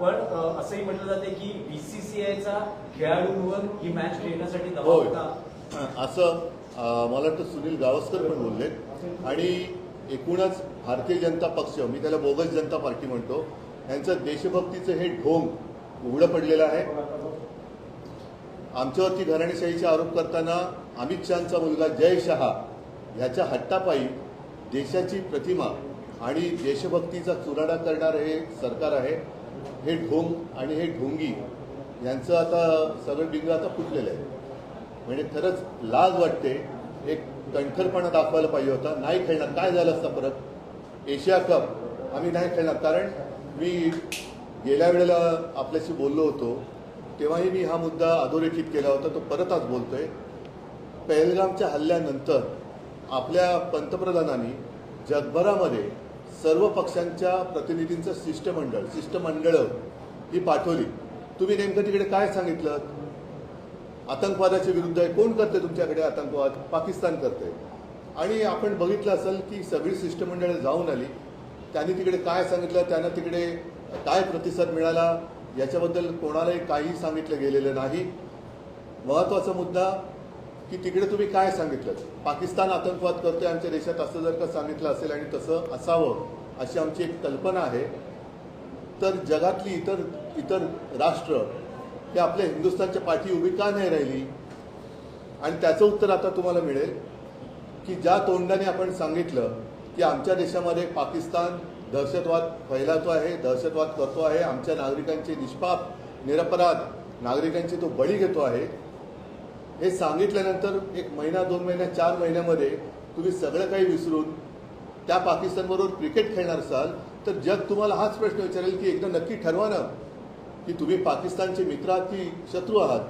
अ, असंही म्हटलं जाते की बीसीसीआयचा खेळाडूंवर ही मॅच खेळण्यासाठी दबाव होता. असं मला वाटतं सुनील गावस्कर पण बोलले आणि एकूणच भारतीय जनता पक्ष मी त्याला बोगस जनता पार्टी म्हणतो यांचं देशभक्तीचं हे ढोंग उघडं पडलेलं आहे. आमच्यावरती घराणेशाहीचे आरोप करताना अमित शहाचा मुलगा जय शहा ह्याच्या हट्टापायी देशाची प्रतिमा आणि देशभक्तीचा चुराडा करणारं हे सरकार आहे हे ढोंग आणि हे ढोंगी यांचं आता सगळं डिंग आता फुटलेलं आहे. म्हणजे खरंच लाज वाटते एक कणखरपणा दाखवायला पाहिजे होता नाही खेळणार काय झालं असतं परत? एशिया कप आम्ही नाही खेळणार कारण मी गेल्या वेळेला आपल्याशी बोललो होतो तेव्हाही मी हा मुद्दा अधोरेखित केला होता तो परत आज बोलतोय. पहलगामच्या हल्ल्यानंतर आपल्या पंतप्रधानांनी जगभरामध्ये सर्व पक्षांच्या प्रतिनिधींचं शिष्टमंडळ शिष्टमंडळं ही पाठवली. तुम्ही नेमकं तिकडे काय सांगितलं? आतंकवादाच्या विरुद्ध आहे. कोण करते तुमच्याकडे आतंकवाद? पाकिस्तान करते आणि आपण बघितलं असेल की सगळी शिष्टमंडळं जाऊन आली. त्यांनी तिकडे काय सांगितलं? त्यांना तिकडे काय प्रतिसाद मिळाला? याच्याबद्दल कोणालाही काही सांगितलं गेलेलं नाही. महत्त्वाचा मुद्दा की तिकडे तुम्ही काय सांगितलं? पाकिस्तान आतंकवाद करतोय आमच्या देशात असं जर का सांगितलं असेल आणि तसं असावं अशी आमची एक कल्पना आहे तर जगातली इतर इतर राष्ट्र हे आपल्या हिंदुस्थानच्या पाठी उभी का नाही राहिली? आणि त्याचं उत्तर आता तुम्हाला मिळेल की ज्या तोंडाने आपण सांगितलं की आमच्या देशामध्ये पाकिस्तान दहशतवाद फैलावतो आहे दहशतवाद करतो आहे आमच्या नागरिकांचे निष्पाप निरपराध नागरिकांचे तो बळी घेतो आहे हे सांगितल्यानंतर एक महिना दोन महिन्या चार महिन्यामध्ये तुम्ही सगळं काही विसरून त्या पाकिस्तानबरोबर क्रिकेट खेळणार असाल तर जग तुम्हाला हाच प्रश्न विचारेल की एकदा नक्की ठरवा ना की तुम्ही पाकिस्तानचे मित्र आहात की शत्रू आहात.